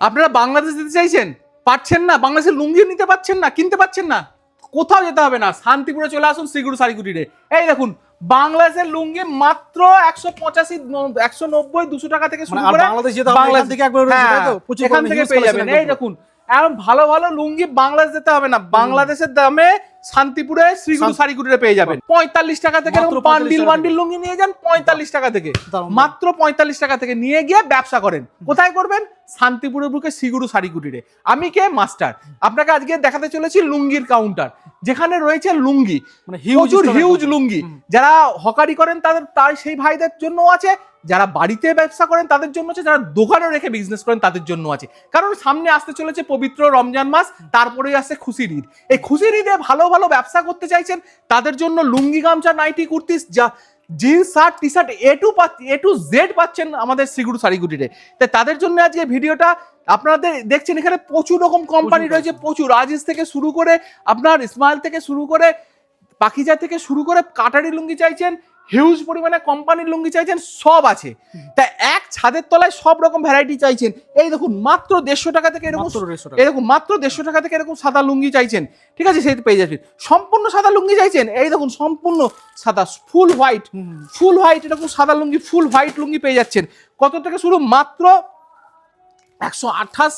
আপনারা বাংলাদেশ যেতে চাইছেন? পাচ্ছেন না। বাংলাদেশের লুঙ্গি নিতে পাচ্ছেন না কিনতে পাচ্ছেন না। কোথাও যেতে হবে না। শান্তিপুরে চলে আসুন সিগুড়ু শাড়িগুটিরে এই দেখুন বাংলাদেশের লুঙ্গি মাত্র একশো পঁচাশি একশো নব্বই দুশো টাকা থেকে শুরু মানে করে বাংলাদেশ থেকে একবার? হ্যাঁ, এখান থেকে পেয়ে যাবেন। এই দেখুন এখন ভালো ভালো লুঙ্গি বাংলাদেশ যেতে হবে না। বাংলাদেশের দামে শান্তিপুরে শ্রীগুরু শান্তি- শাড়িগুটিরে পেয়ে যাবেন। পঁয়তাল্লিশ টাকা থেকে 45 বান্ডিল বান্ডিল লুঙ্গি নিয়ে যান পঁয়তাল্লিশ টাকা থেকে। মাত্র পঁয়তাল্লিশ টাকা থেকে নিয়ে গিয়ে ব্যবসা করেন। কোথায় করবেন? শান্তিপুরের বুকে সিগুরু শাড়িকুটিরে আমি কে? মাস্টার। আপনাকে আজকে দেখাতে চলেছি লুঙ্গির কাউন্টার যেখানে রয়েছে লুঙ্গি। মানে প্রচুর হিউজ লুঙ্গি। যারা হকারি করেন তাদের তার সেই ভাইদের জন্য আছে। যারা বাড়িতে ব্যবসা করেন তাদের জন্য আছে। যারা দোকানে রেখে বিজনেস করেন তাদের জন্য আছে। কারণ সামনে আসতে চলেছে পবিত্র রমজান মাস তারপরেই আসছে খুশির ঈদ। এই খুশির ঈদে ভালো ভালো ব্যবসা করতে চাইছেন তাদের জন্য লুঙ্গি গামছা নাইটি কুর্তিস যা jeans shirt T shirt A to A to Z পাচ্ছেন আমাদের শ্রীগুরু শাড়িগুটিতে তাই তাদের জন্য আজকে ভিডিওটা আপনাদের দেখছেন এখানে প্রচুর রকম কোম্পানি রয়েছে প্রচুর। আজিজ থেকে শুরু করে আপনার স্মাইল থেকে শুরু করে পাখিজা থেকে শুরু করে কাটারি লুঙ্গি চাইছেন হিউজ পরিমাণে কোম্পানির লুঙ্গি চাইছেন সব আছে। তা এক ছাদের তলায় সব রকম ভ্যারাইটি চাইছেন। এই দেখুন মাত্র দেড়শো টাকা থেকে এরকম মাত্র 150 টাকা। এরকম মাত্র দেড়শো টাকা থেকে এরকম সাদা লুঙ্গি চাইছেন। ঠিক আছে সেই পেয়ে যাচ্ছেন সম্পূর্ণ সাদা লুঙ্গি চাইছেন? এই দেখুন সম্পূর্ণ সাদা ফুল হোয়াইট ফুল হোয়াইট এরকম সাদা লুঙ্গি ফুল হোয়াইট লুঙ্গি পেয়ে যাচ্ছেন। কত থেকে শুরু? মাত্র একশো আঠাশ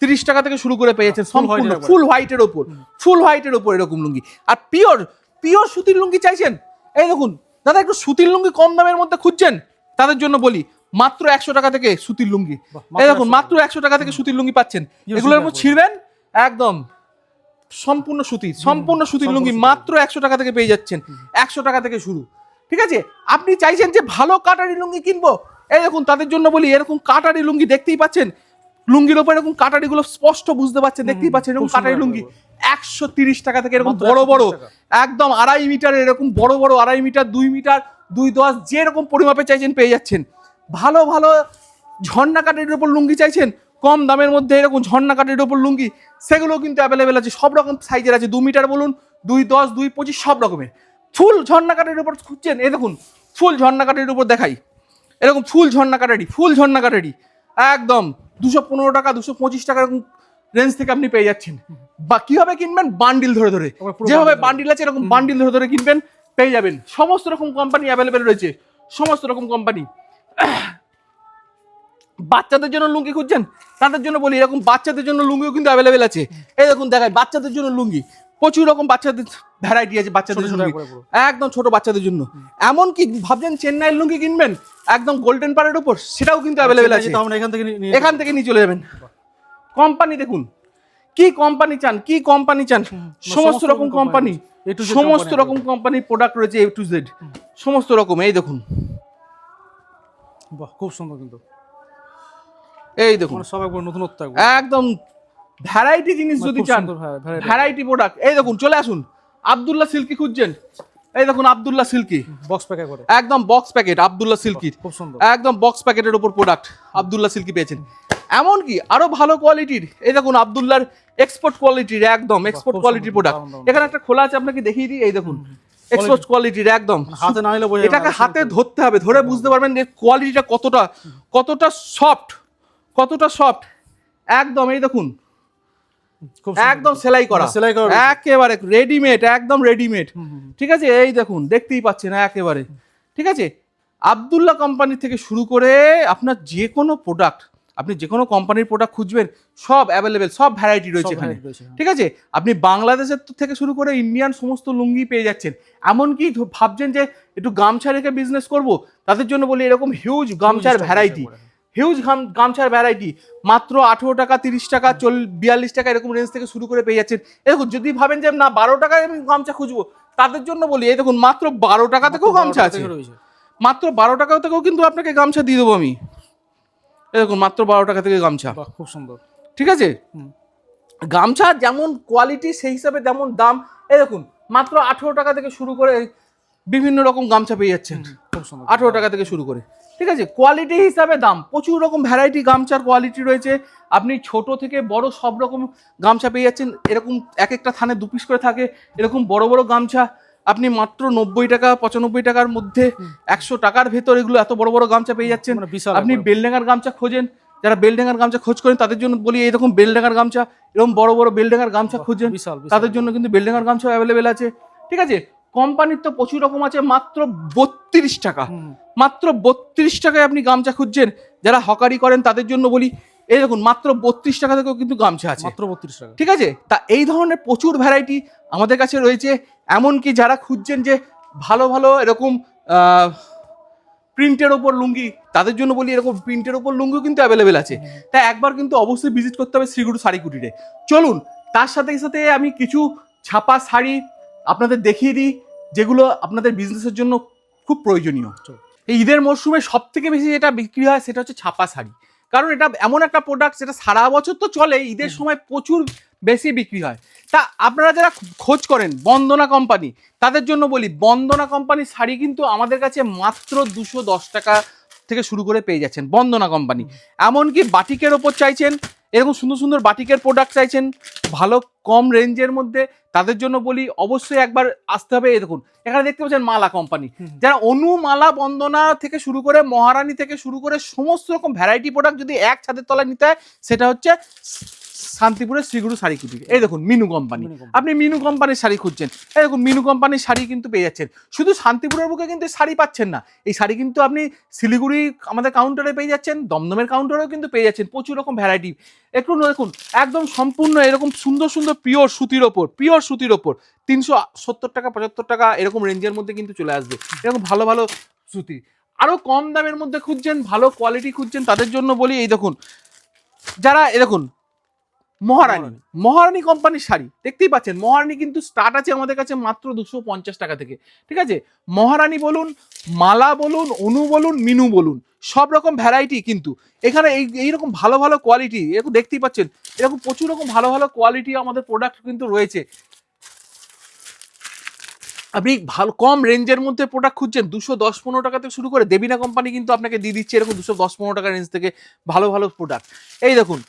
তিরিশ টাকা থেকে শুরু করে পেয়ে যাচ্ছেন সম্পূর্ণ। ফুল হোয়াইটের ওপর ফুল হোয়াইটের ওপর এরকম লুঙ্গি। আর পিওর পিওর সুতির লুঙ্গি চাইছেন? এই দেখুন দাদা একটু সুতির লুঙ্গি কম দামের মধ্যে খুঁজছেন? তাদের জন্য বলি মাত্র একশো টাকা থেকে সুতির লুঙ্গি। এই দেখুন মাত্র একশো টাকা থেকে সুতির লুঙ্গি পাচ্ছেন। এগুলোর উপর। ছিঁড়বেন? একদম। সম্পূর্ণ সুতির সম্পূর্ণ সুতির লুঙ্গি মাত্র একশো টাকা থেকে পেয়ে যাচ্ছেন। একশো টাকা থেকে শুরু। ঠিক আছে? আপনি চাইছেন যে ভালো কাটারি লুঙ্গি কিনবো? এই দেখুন তাদের জন্য বলি এরকম কাটারি লুঙ্গি দেখতেই পাচ্ছেন। লুঙ্গির ওপর এরকম কাটারি গুলো স্পষ্ট বুঝতে পারছেন দেখতেই পাচ্ছেন এরকম কাটারি লুঙ্গি। একশো তিরিশ টাকা থেকে এরকম বড় বড় একদম আড়াই মিটার এরকম বড় বড় আড়াই মিটার দুই মিটার দুই দশ যেরকম পরিমাপে চাইছেন পেয়ে যাচ্ছেন। ভালো ভালো ঝর্ণা কাটারির ওপর লুঙ্গি চাইছেন কম দামের মধ্যে এরকম ঝর্ণা কাটারির ওপর লুঙ্গি সেগুলো কিন্তু অ্যাভেলেবেল আছে সব রকম সাইজের আছে দু মিটার বলুন দুই দশ দুই পঁচিশ সব রকমের। ফুল ঝর্ণা কাটারির উপর খুঁজছেন এ দেখুন ফুল ঝর্ণা কাটারির উপর দেখাই। এরকম ফুল ঝর্ণা কাটারি ফুল ঝর্ণা কাটারি একদম দুশো পনেরো টাকা দুশো পঁচিশ টাকা এরকম রেঞ্জ থেকে আপনি পেয়ে যাচ্ছেন। বা কীভাবে কিনবেন? বান্ডিল ধরে ধরে। যেভাবে বান্ডিল আছে এরকম বান্ডিল ধরে ধরে কিনবেন পেয়ে যাবেন। সমস্ত রকম কোম্পানি অ্যাভেলেবেল রয়েছে। সমস্ত রকম কোম্পানি বাচ্চাদের জন্য লুঙ্গি খুঁজছেন? তাদের জন্য বলি এরকম বাচ্চাদের জন্য লুঙ্গিও কিন্তু অ্যাভেলেবেল আছে। এই দেখুন দেখায় বাচ্চাদের জন্য লুঙ্গি। প্রচুর রকম বাচ্চাদের ভ্যারাইটি আছে বাচ্চাদের জন্য একদম ছোট বাচ্চাদের জন্য। এমন কি ভাবছেন চেন্নাইয়ের লুঙ্গি কিনবেন? একদম গোল্ডেন পারের উপর সেটাও কিন্তু অ্যাভেলেবেল আছে। এখান থেকে এখান থেকে নিয়ে চলে যাবেন। কোম্পানি দেখুন। কি কোম্পানি চান? কি কোম্পানি চান? সমস্ত রকম কোম্পানি। সমস্ত রকম কোম্পানির প্রোডাক্ট রয়েছে এ টু জেড সমস্ত রকম এই দেখুন। বাহ খুব সুন্দর কিন্তু। এই দেখুন। মানে সব একবার নতুনত্ব একদম ভ্যারাইটি জিনিস মানে যদি চান ভ্যারাইটি প্রোডাক্ট এই দেখুন চলে আসুন। আব্দুল্লাহ সিল্কি খুঁজছেন। এই দেখুন আব্দুল্লাহ সিল্কি। বক্স প্যাকে করে। একদম বক্স প্যাকেট আব্দুল্লাহ খুব সুন্দর। একদম বক্স প্যাকেটের উপর প্রোডাক্ট আব্দুল্লাহ সিল্কি পেয়েছেন। এমনকি আরও ভালো কোয়ালিটির এই দেখুন আব্দুল্লাহর এক্সপোর্ট কোয়ালিটির একদম এক্সপোর্ট কোয়ালিটির প্রোডাক্ট। এখানে একটা খোলা আছে আপনাকে দেখিয়ে দিই এই দেখুন এক্সপোর্ট কোয়ালিটির একদম। মানে হাতে না নিলে বোঝা এটাকে হাতে ধরতে হবে ধরে বুঝতে পারবেন যে কোয়ালিটিটা কতটা কতটা সফট কতটা সফট একদম এই দেখুন একদম সেলাই করা। মানে সেলাই করা একেবারে রেডিমেড একদম রেডিমেড ঠিক আছে এই দেখুন দেখতেই পাচ্ছেন একেবারে। ঠিক আছে আবদুল্লাহ কোম্পানি থেকে শুরু করে আপনার যে কোনো প্রোডাক্ট আপনি যে কোনো কোম্পানির প্রোডাক্ট খুঁজবেন সব অ্যাভেলেবেল সব ভ্যারাইটি রয়েছে এখানে। হ্যাঁ। ঠিক আছে? আপনি বাংলাদেশের থেকে শুরু করে ইন্ডিয়ান সমস্ত লুঙ্গি পেয়ে যাচ্ছেন। এমনকি ভাবছেন যে একটু গামছা রেখে বিজনেস করব তাদের জন্য বলি এরকম হিউজ গামছার ভ্যারাইটি হিউজ গামছার ভ্যারাইটি মাত্র আঠেরো টাকা তিরিশ টাকা চল বিয়াল্লিশ টাকা এরকম রেঞ্জ থেকে শুরু করে পেয়ে যাচ্ছেন। দেখুন যদি ভাবেন যে না বারো টাকায় আমি গামছা খুঁজবো তাদের জন্য বলি এই দেখুন মাত্র বারো টাকা থেকেও গামছা আছে। মাত্র বারো টাকা থেকেও কিন্তু আপনাকে গামছা দিয়ে দেবো আমি। এই দেখুন মাত্র বারো টাকা থেকে গামছা। খুব সুন্দর। ঠিক আছে? গামছা যেমন কোয়ালিটি সেই হিসাবে তেমন দাম। এই দেখুন মাত্র আঠেরো টাকা থেকে শুরু করে বিভিন্ন রকম গামছা পেয়ে যাচ্ছেন। খুব সুন্দর। আঠেরো টাকা থেকে শুরু করে। ঠিক আছে? কোয়ালিটি হিসাবে দাম। প্রচুর রকম ভ্যারাইটি গামছার কোয়ালিটি রয়েছে। আপনি ছোট থেকে বড় সব রকম গামছা পেয়ে যাচ্ছেন। এরকম এক একটা থানে দু পিস করে থাকে। এরকম বড় বড় গামছা আপনি মাত্র নব্বই টাকা পঁচানব্বই টাকার মধ্যে একশো টাকার ভেতর এগুলো এত বড় বড় গামছা পেয়ে যাচ্ছেন। মানে আপনি। বেলডাঙ্গার গামছা খোঁজেন যারা বেলডেঙ্গার গামছা খোঁজ করেন তাদের জন্য বলি এরকম বেলডেঙ্গার গামছা এরকম বড় বড় বেলডেঙ্গার গামছা বিশাল। তাদের জন্য কিন্তু বেলডেঙ্গার গামছা অ্যাভেলেবেল আছে। ঠিক আছে? কোম্পানির তো প্রচুর রকম আছে মাত্র বত্রিশ টাকা। মাত্র বত্রিশ টাকায় আপনি গামছা খুঁজছেন যারা হকারি করেন তাদের জন্য বলি এই দেখুন মাত্র বত্রিশ টাকা থেকেও কিন্তু গামছা আছে। মাত্র বত্রিশ টাকা। ঠিক আছে? তা এই ধরনের প্রচুর ভ্যারাইটি আমাদের কাছে রয়েছে। এমনকি যারা খুঁজছেন যে ভালো ভালো এরকম প্রিন্টের ওপর লুঙ্গি তাদের জন্য বলি এরকম প্রিন্টের ওপর লুঙ্গিও কিন্তু অ্যাভেলেবেল আছে। তাই একবার কিন্তু অবশ্যই ভিজিট করতে হবে শ্রীগুরু শাড়ি কুটিরে চলুন তার সাথে সাথে আমি কিছু ছাপা শাড়ি আপনাদের দেখিয়ে দিই যেগুলো আপনাদের বিজনেসের জন্য খুব প্রয়োজনীয়। এই ঈদের মরশুমে সব থেকে বেশি যেটা বিক্রি হয় সেটা হচ্ছে ছাপা শাড়ি। কারণ এটা এমন একটা প্রোডাক্ট যেটা সারা বছর তো চলে ঈদের সময় প্রচুর বেশি বিক্রি হয়। তা আপনারা যারা খোঁজ করেন বন্দনা কোম্পানি তাদের জন্য বলি বন্দনা কোম্পানির শাড়ি কিন্তু আমাদের কাছে মাত্র দুশো দশ টাকা থেকে শুরু করে পেয়ে যাচ্ছেন বন্দনা কোম্পানি এমনকি বাটিকের ওপর চাইছেন এরকম সুন্দর সুন্দর বাটিকের প্রোডাক্ট চাইছেন ভালো কম রেঞ্জের মধ্যে তাদের জন্য বলি অবশ্যই একবার আসতে হবে। এই দেখুন এখানে দেখতে পাচ্ছেন মালা কোম্পানি। যারা অনুমালা বন্দনা থেকে শুরু করে মহারানী থেকে শুরু করে সমস্ত রকম ভ্যারাইটি প্রোডাক্ট যদি এক ছাদের তলায় নিতে হয় সেটা হচ্ছে শান্তিপুরের শ্রীগুরু শাড়ি কুটির এই দেখুন মিনু কোম্পানি। আপনি মিনু কোম্পানির শাড়ি খুঁজছেন। এই দেখুন মিনু কোম্পানির শাড়ি কিন্তু পেয়ে যাচ্ছেন। শুধু শান্তিপুরের বুকে কিন্তু এই শাড়ি পাচ্ছেন না। এই শাড়ি কিন্তু আপনি শিলিগুড়ি আমাদের কাউন্টারে পেয়ে যাচ্ছেন দমদমের কাউন্টারেও কিন্তু পেয়ে যাচ্ছেন। প্রচুর রকম ভ্যারাইটি একটু দেখুন একদম সম্পূর্ণ এরকম সুন্দর সুন্দর পিওর সুতির ওপর পিওর সুতির ওপর। তিনশো সত্তর টাকা পঁচাত্তর টাকা এরকম রেঞ্জের মধ্যে কিন্তু চলে আসবে। এরকম ভালো ভালো সুতি। আরও কম দামের মধ্যে খুঁজছেন ভালো কোয়ালিটি খুঁজছেন তাদের জন্য বলি এই দেখুন যারা এ দেখুন মহারানী মহারানী। মহারানী। কোম্পানির শাড়ি। দেখতেই পাচ্ছেন মহারানী কিন্তু স্টার্ট আছে আমাদের কাছে মাত্র দুশো পঞ্চাশ টাকা থেকে। ঠিক আছে? মহারানী বলুন মালা বলুন অনু বলুন মিনু বলুন সব রকম ভ্যারাইটি কিন্তু। এখানে এই এইরকম ভালো ভালো কোয়ালিটি এরকম দেখতেই পাচ্ছেন এরকম প্রচুর রকম ভালো ভালো কোয়ালিটি আমাদের প্রোডাক্ট কিন্তু রয়েছে। আপনি ভালো কম রেঞ্জের মধ্যে প্রোডাক্ট খুঁজছেন দুশো দশ পনেরো টাকা থেকে শুরু করে দেবিনা কোম্পানি কিন্তু আপনাকে দিয়ে দিচ্ছে এরকম দুশো দশ পনেরো টাকা রেঞ্জ থেকে ভালো ভালো প্রোডাক্ট এই দেখুন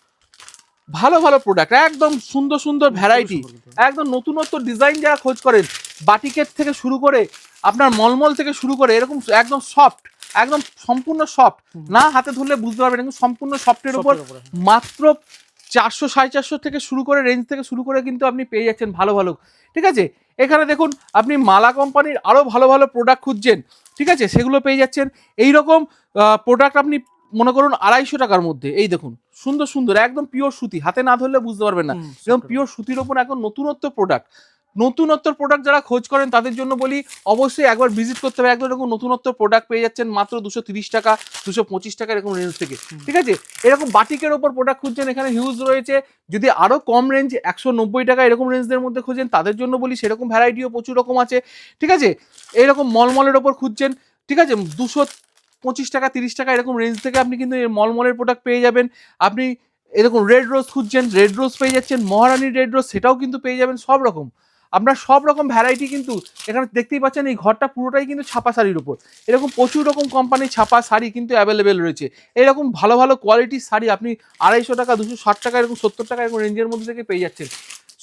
ভালো ভালো প্রোডাক্ট একদম সুন্দর সুন্দর ভ্যারাইটি কিন্তু। একদম নতুনত্ব ডিজাইন যারা খোঁজ করেন বাটিকের থেকে শুরু করে আপনার মলমল থেকে শুরু করে এরকম একদম সফট একদম সম্পূর্ণ সফট না হাতে ধরলে বুঝতে পারবেন একদম সম্পূর্ণ সফটের উপর মাত্র চারশো সাড়ে চারশো থেকে শুরু করে রেঞ্জ থেকে শুরু করে কিন্তু আপনি পেয়ে যাচ্ছেন ভালো ভালো। ঠিক আছে? এখানে দেখুন আপনি মালা কোম্পানির আরও ভালো ভালো প্রোডাক্ট খুঁজছেন। ঠিক আছে? সেগুলো পেয়ে যাচ্ছেন। এই রকম প্রোডাক্ট আপনি মনে করুন আড়াইশো টাকার মধ্যে এই দেখুন সুন্দর সুন্দর একদম পিওর সুতি হাতে না ধরলে বুঝতে পারবেন না। এরকম পিওর সুতির ওপর এখন নতুনত্ব প্রোডাক্ট নতুনত্ব প্রোডাক্ট যারা খোঁজ করেন তাদের জন্য বলি অবশ্যই একবার ভিজিট করতে হবে। একদম এরকম নতুনত্ব প্রোডাক্ট পেয়ে যাচ্ছেন মাত্র দুশো তিরিশ টাকা দুশো পঁচিশ টাকা এরকম রেঞ্জ থেকে। ঠিক আছে? এরকম বাটিকের ওপর প্রোডাক্ট খুঁজছেন এখানে হিউজ রয়েছে। যদি আরও কম রেঞ্জ একশো নব্বই টাকা এরকম রেঞ্জের মধ্যে খুঁজেন তাদের জন্য বলি সেরকম ভ্যারাইটিও প্রচুর রকম আছে। ঠিক আছে? এরকম মলমলের ওপর খুঁজছেন ঠিক আছে? দুশো পঁচিশ টাকা, তিরিশ টাকা এরকম রেঞ্জ থেকে আপনি কিন্তু মলমলের প্রোডাক্ট পেয়ে যাবেন। আপনি এরকম রেড রোজ খুঁজছেন রেড রোজ পেয়ে যাচ্ছেন, মহারানীর রেড রোজ সেটাও কিন্তু পেয়ে যাবেন সব রকম। আপনার সব রকম ভ্যারাইটি কিন্তু এখানে দেখতেই পাচ্ছেন, এই ঘরটা পুরোটাই কিন্তু ছাপা শাড়ির উপর। এরকম প্রচুর রকম কোম্পানির ছাপা শাড়ি কিন্তু অ্যাভেলেবেল রয়েছে। এরকম ভালো ভালো কোয়ালিটির শাড়ি আপনি আড়াইশো টাকা, দুশো ষাট টাকা, এরকম সত্তর টাকা এরকম রেঞ্জের মধ্যে থেকে পেয়ে যাচ্ছেন।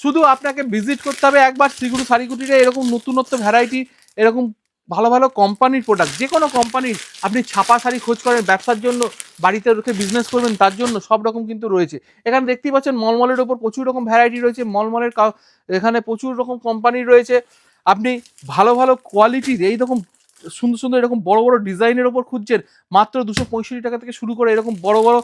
শুধু আপনাকে ভিজিট করতে হবে একবার, শ্রীগুরু শাড়িকুটিরে এরকম নতুনত্ব ভ্যারাইটি এরকম ভালো ভালো কোম্পানির প্রোডাক্ট যে কোনো কোম্পানির আপনি ছাপা শাড়ি খোঁজ করেন ব্যবসার জন্য বাড়িতে রেখে বিজনেস করবেন তার জন্য সব রকম কিন্তু রয়েছে। এখানে দেখতেই পাচ্ছেন মলমলের ওপর প্রচুর রকম ভ্যারাইটি রয়েছে মলমলের কাউ- এখানে প্রচুর রকম কোম্পানি রয়েছে। আপনি ভালো ভালো কোয়ালিটির এই রকম সুন্দর সুন্দর এরকম বড় বড় ডিজাইনের ওপর খুঁজছেন মাত্র দুশো পঁয়ষট্টি টাকা থেকে শুরু করে এরকম বড় বড়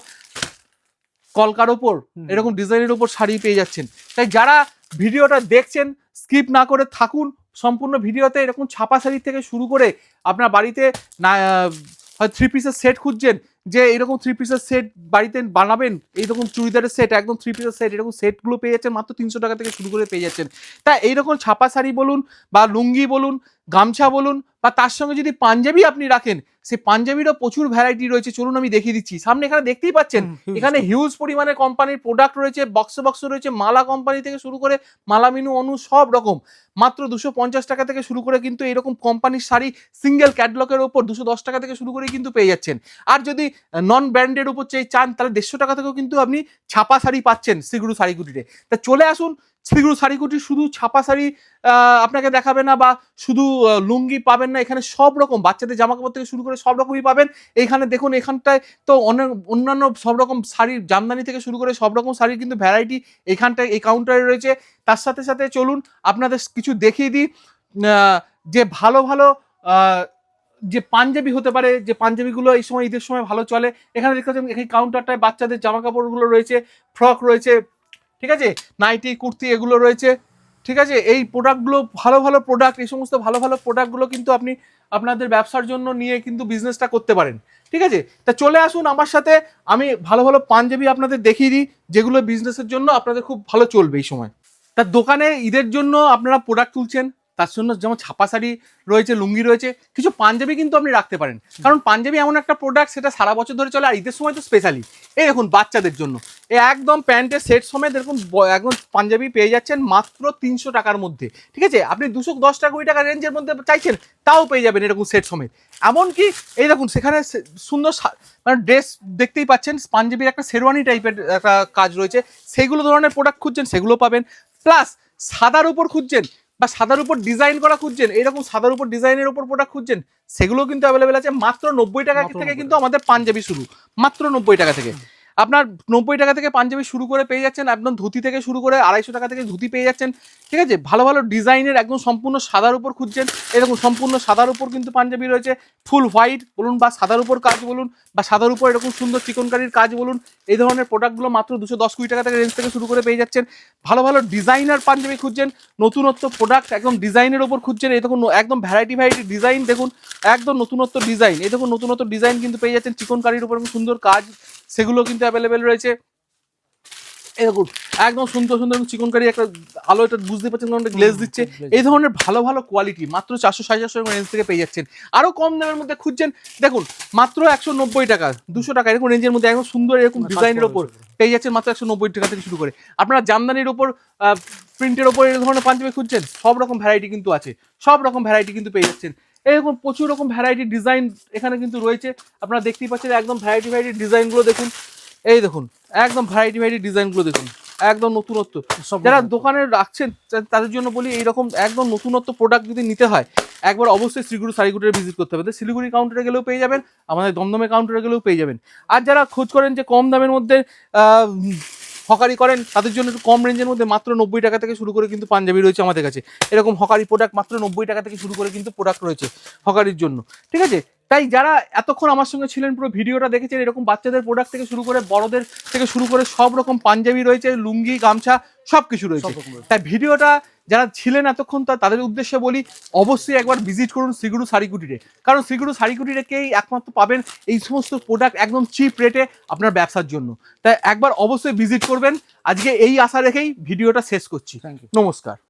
কলকার ওপর এরকম ডিজাইনের ওপর শাড়ি পেয়ে যাচ্ছেন। তাই যারা ভিডিওটা দেখছেন স্কিপ না করে থাকুন সম্পূর্ণ ভিডিওতে এরকম ছাপা শাড়ি থেকে শুরু করে আপনার বাড়িতে না হয় থ্রি পিসের সেট খুঁজছেন, যে এরকম থ্রি পিসের সেট বাড়িতে বানাবেন, এইরকম চুড়িদারের সেট একদম থ্রি পিসের সেট এরকম সেটগুলো পেয়ে যাচ্ছেন, মাত্র তিনশো টাকা থেকে শুরু করে পেয়ে যাচ্ছেন। তা এইরকম ছাপা শাড়ি বলুন বা লুঙ্গি বলুন গামছা বলুন বা তার সঙ্গে যদি পাঞ্জাবি আপনি রাখেন সেই পাঞ্জাবিরও প্রচুর ভ্যারাইটি রয়েছে। চলুন আমি দেখিয়ে দিচ্ছি। সামনে এখানে দেখতেই পাচ্ছেন এখানে হিউজ পরিমাণে কোম্পানির প্রোডাক্ট রয়েছে বক্স বক্স রয়েছে মালা কোম্পানি থেকে শুরু করে মালা মিনু অনু সব রকম। মাত্র দুশো পঞ্চাশ টাকা থেকে শুরু করে কিন্তু এরকম কোম্পানির শাড়ি সিঙ্গেল ক্যাটলকের ওপর দুশো দশ টাকা থেকে শুরু করে কিন্তু পেয়ে যাচ্ছেন। আর যদি নন ব্র্যান্ডের উপর চাই চান তাহলে দেড়শো টাকা থেকেও কিন্তু আপনি ছাপা শাড়ি পাচ্ছেন শ্রীগুরু শাড়িকুটিতে। তা চলে আসুন শ্রীগুরু শাড়িকুটি শুধু ছাপা শাড়ি আপনাকে দেখাবে না বা শুধু লুঙ্গি পাবেন না, এখানে সব রকম, বাচ্চাদের জামা কাপড় থেকে শুরু করে সব রকমই পাবেন। এইখানে দেখুন, এখানটায় তো অনেক, অন্যান্য সব রকম শাড়ির, জামদানি থেকে শুরু করে সব রকম শাড়ির কিন্তু ভ্যারাইটি এখানটায়, এই কাউন্টারে রয়েছে। তার সাথে সাথে চলুন, আপনাদের কিছু দেখিয়ে দিই। যে ভালো ভালো যে পাঞ্জাবি হতে পারে, যে পাঞ্জাবিগুলো এই সময়, ঈদের সময় ভালো চলে। এখানে দেখতে পাচ্ছেন, এই কাউন্টারটায় বাচ্চাদের জামা কাপড়গুলো রয়েছে ফ্রক রয়েছে, ঠিক আছে? নাইটি কুর্তি এগুলো রয়েছে। ঠিক আছে? এই প্রোডাক্টগুলো ভালো ভালো প্রোডাক্ট এই সমস্ত ভালো ভালো প্রোডাক্টগুলো কিন্তু আপনি আপনাদের ব্যবসার জন্য নিয়ে কিন্তু বিজনেসটা করতে পারেন। ঠিক আছে? তা চলে আসুন আমার সাথে। আমি ভালো ভালো পাঞ্জাবি আপনাদের দেখিয়ে দিই, যেগুলো বিজনেসের জন্য আপনাদের খুব ভালো চলবে এই সময়। তার দোকানে ঈদের জন্য আপনারা প্রোডাক্ট তুলছেন? তার জন্য যেমন ছাপা শাড়ি রয়েছে, লুঙ্গি রয়েছে, কিছু পাঞ্জাবি কিন্তু আপনি রাখতে পারেন। কারণ পাঞ্জাবি এমন একটা প্রোডাক্ট সেটা সারা বছর ধরে চলে, আর ঈদের সময় তো স্পেশালি এই দেখুন বাচ্চাদের জন্য। একদম প্যান্টের সেট সময় দেখুন একদম পাঞ্জাবি পেয়ে যাচ্ছেন মাত্র তিনশো টাকার মধ্যে। ঠিক আছে? আপনি দুশো দশ টাকা, কুড়ি টাকা রেঞ্জের মধ্যে চাইছেন, তাও পেয়ে যাবেন এরকম সেট সমেত। এমনকি এই দেখুন, সেখানে সুন্দর মানে ড্রেস দেখতেই পাচ্ছেন, পাঞ্জাবির একটা শেরওয়ানি টাইপের একটা কাজ রয়েছে। সেগুলো ধরনের প্রোডাক্ট খুঁজছেন, সেগুলো পাবেন। প্লাস সাদার উপর খুঁজছেন বা সাদার উপর ডিজাইন করা খুঁজছেন এরকম সাদার উপর ডিজাইনের উপর প্রোডাক্ট খুঁজছেন সেগুলো কিন্তু অ্যাভেলেবেল আছে। মাত্র নব্বই টাকা থেকে কিন্তু আমাদের পাঞ্জাবি শুরু। মাত্র নব্বই টাকা থেকে। আপনার নব্বই টাকা থেকে পাঞ্জাবি শুরু করে পেয়ে যাচ্ছেন, একদম ধুতি থেকে শুরু করে আড়াইশো টাকা থেকে ধুতি পেয়ে যাচ্ছেন, ঠিক আছে? ভালো ভালো ডিজাইনের একদম সম্পূর্ণ সাদার উপর খুঁজছেন, এরকম সম্পূর্ণ সাদার উপর কিন্তু পাঞ্জাবি রয়েছে, ফুল হোয়াইট বলুন বা সাদার উপর কাজ বলুন বা সাদার উপর এরকম সুন্দর চিকনকারির কাজ বলুন, এই ধরনের প্রোডাক্টগুলো মাত্র দুশো দশ কুড়ি টাকা থেকে রেঞ্জ থেকে শুরু করে পেয়ে যাচ্ছেন। ভালো ভালো ডিজাইনার পাঞ্জাবি খুঁজছেন, নতুনত্ব প্রোডাক্ট একদম ডিজাইনের ওপর খুঁজছেন, এই দেখুন একদম ভ্যারাইটি ভ্যারাইটি ডিজাইন দেখুন, একদম নতুনত্ব ডিজাইন, এই দেখুন নতুনত্ব ডিজাইন কিন্তু পেয়ে যাচ্ছেন, চিকনকারির উপর সুন্দর কাজ সেগুলো কিন্তু অ্যাভেলেবেল রয়েছে। এরকম একদম সুন্দর সুন্দর চিকনকারি একটা আলো এটা বুঝতে পারছেন কারণ গ্লেজ দিচ্ছে। এই ধরনের ভালো ভালো কোয়ালিটি মাত্র চারশো সাড়ে চারশো রেঞ্জ থেকে পেয়ে যাচ্ছেন। আরও কম দামের মধ্যে খুঁজছেন দেখুন মাত্র একশো নব্বই টাকা দুশো টাকা এরকম রেঞ্জের মধ্যে একদম সুন্দর এরকম ডিজাইনের ওপর পেয়ে যাচ্ছেন মাত্র একশো নব্বই টাকা থেকে শুরু করে। আপনারা জামদানির ওপর প্রিন্টের ওপর এই ধরনের পাঞ্জাবি খুঁজছেন সব রকম ভ্যারাইটি কিন্তু আছে সব রকম ভ্যারাইটি কিন্তু পেয়ে যাচ্ছেন। এরকম প্রচুর রকম ভ্যারাইটি ডিজাইন এখানে কিন্তু রয়েছে। আপনারা দেখতেই পাচ্ছেন একদম ভ্যারাইটি ভ্যারাইটি ডিজাইনগুলো দেখুন। এই দেখুন একদম ভ্যারাইটি ভ্যারাইটি ডিজাইনগুলো দেখুন। একদম নতুনত্ব। সব যারা দোকানে রাখছেন তাদের জন্য বলি এইরকম একদম নতুনত্ব প্রোডাক্ট যদি নিতে হয় একবার অবশ্যই শিলিগুড়ি শাড়িগুটির ভিজিট করতে হবে। শিলিগুড়ি কাউন্টারে গেলেও পেয়ে যাবেন আমাদের দমদমে কাউন্টারে গেলেও পেয়ে যাবেন। আর যারা খোঁজ করেন যে কম দামের মধ্যে হকারি করেন, তাদের জন্য একটু কম রেঞ্জের মধ্যে মাত্র নব্বই টাকা থেকে শুরু করে কিন্তু পাঞ্জাবি রয়েছে আমাদের কাছে। এরকম হকারি প্রোডাক্ট মাত্র নব্বই টাকা থেকে শুরু করে কিন্তু প্রোডাক্ট রয়েছে হকারির জন্য। ঠিক আছে? তাই যারা এতক্ষণ আমার সঙ্গে ছিলেন পুরো ভিডিওটা দেখেছেন এরকম বাচ্চাদের প্রোডাক্ট থেকে শুরু করে বড়দের থেকে শুরু করে সব রকম পাঞ্জাবি রয়েছে লুঙ্গি গামছা সব কিছু রয়েছে। তাই ভিডিওটা যারা ছিলেন এতক্ষণ তা তাদের উদ্দেশ্যে বলি অবশ্যই একবার ভিজিট করুন সিগুরু শাড়িকুটিরে কারণ সিগুরু শাড়িকুটিরেকেই একমাত্র পাবেন এই সমস্ত প্রোডাক্ট একদম চিপ রেটে আপনার ব্যবসার জন্য। তাই একবার অবশ্যই ভিজিট করবেন। আজকে এই আশা রেখেই ভিডিওটা শেষ করছি। থ্যাংক ইউ নমস্কার।